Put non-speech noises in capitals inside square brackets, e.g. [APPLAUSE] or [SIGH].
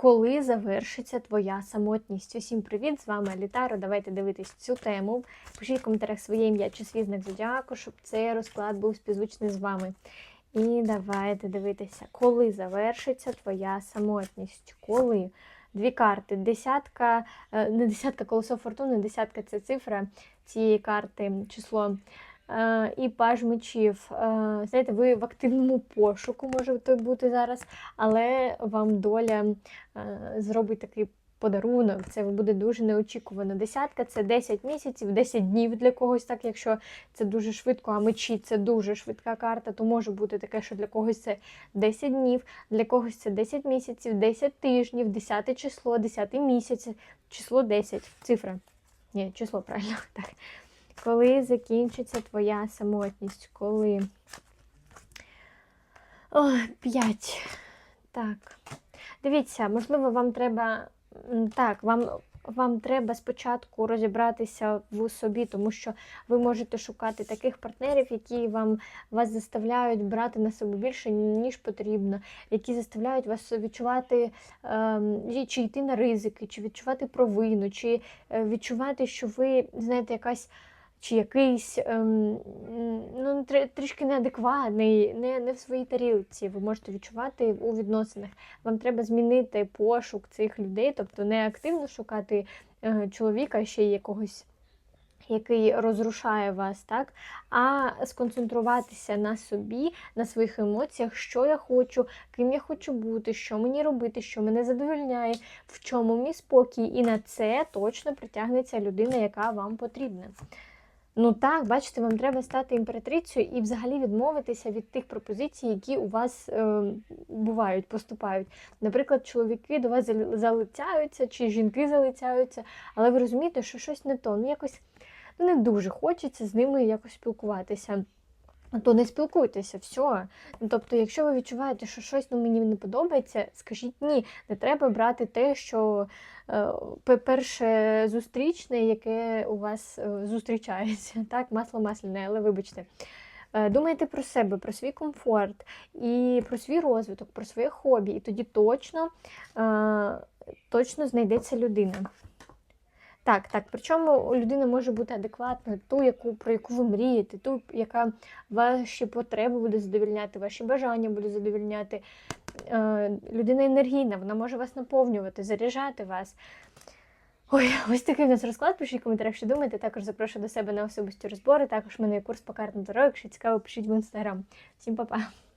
Коли завершиться твоя самотність? Усім привіт! З вами Літаро. Давайте дивитись цю тему. Пишіть в коментарях своє ім'я чи свій знак зодіаку, щоб цей розклад був співзвучний з вами. І давайте дивитися, коли завершиться твоя самотність. Коли? Дві карти. Десятка, е, не десятка колесо фортуни, десятка це цифра цієї карти, число. Е, І паж мечів. Е, Знаєте, ви в активному пошуку можете бути зараз, але вам доля е, зробить такий подарунок. Це буде дуже неочікувано. Десятка це 10 місяців, 10 днів для когось, так якщо це дуже швидко, а мечі це дуже швидка карта, то може бути таке, що для когось це 10 днів, для когось це 10 місяців, 10 тижнів, 10 число, 10 місяць, число 10, цифра. Ні, число правильно. [LAUGHS] так. Коли закінчиться твоя самотність? Коли? О, п'ять. Так. Дивіться, можливо, вам треба. Так, вам. Вам треба спочатку розібратися в собі, тому що ви можете шукати таких партнерів, які вам вас заставляють брати на себе більше, ніж потрібно, які заставляють вас відчувати ем, чи йти на ризики, чи відчувати провину, чи е, відчувати, що ви знаєте, якась чи якийсь ем, ну, трішки неадекватний, не, не в своїй тарілці. Ви можете відчувати у відносинах. Вам треба змінити пошук цих людей, тобто не активно шукати е, чоловіка ще якогось. Який розрушає вас, так? А сконцентруватися на собі, на своїх емоціях, що я хочу, ким я хочу бути, що мені робити, що мене задовольняє, в чому мій спокій. І на це точно притягнеться людина, яка вам потрібна. Ну так, бачите, вам треба стати імператрицею і взагалі відмовитися від тих пропозицій, які у вас е, бувають, поступають. Наприклад, чоловіки до вас зал- залицяються, чи жінки залицяються, але ви розумієте, що щось не то. Ну, якось ну, не дуже хочеться з ними якось спілкуватися. То не спілкуйтеся, все. Ну, тобто, якщо ви відчуваєте, що щось ну, мені не подобається, скажіть ні, не треба брати те, що е, перше зустрічне, яке у вас е, зустрічається. [LAUGHS] Так, масло масляне, але вибачте. Е, Думайте про себе, про свій комфорт і про свій розвиток, про своє хобі, і тоді точно, е, точно знайдеться людина. Так, так. Причому людина може бути адекватною, ту, яку, про яку ви мрієте, ту, яка ваші потреби буде задовільняти, ваші бажання буде задовільняти. Е, людина енергійна, вона може вас наповнювати, заряджати вас. Ой, [LAUGHS] ось такий у нас розклад. Пишіть в коментарях, що думаєте. Також запрошую до себе на особисті розбори. Також в мене є курс по картам Таро. Якщо цікаво, пишіть в інстаграм. Всім па-па!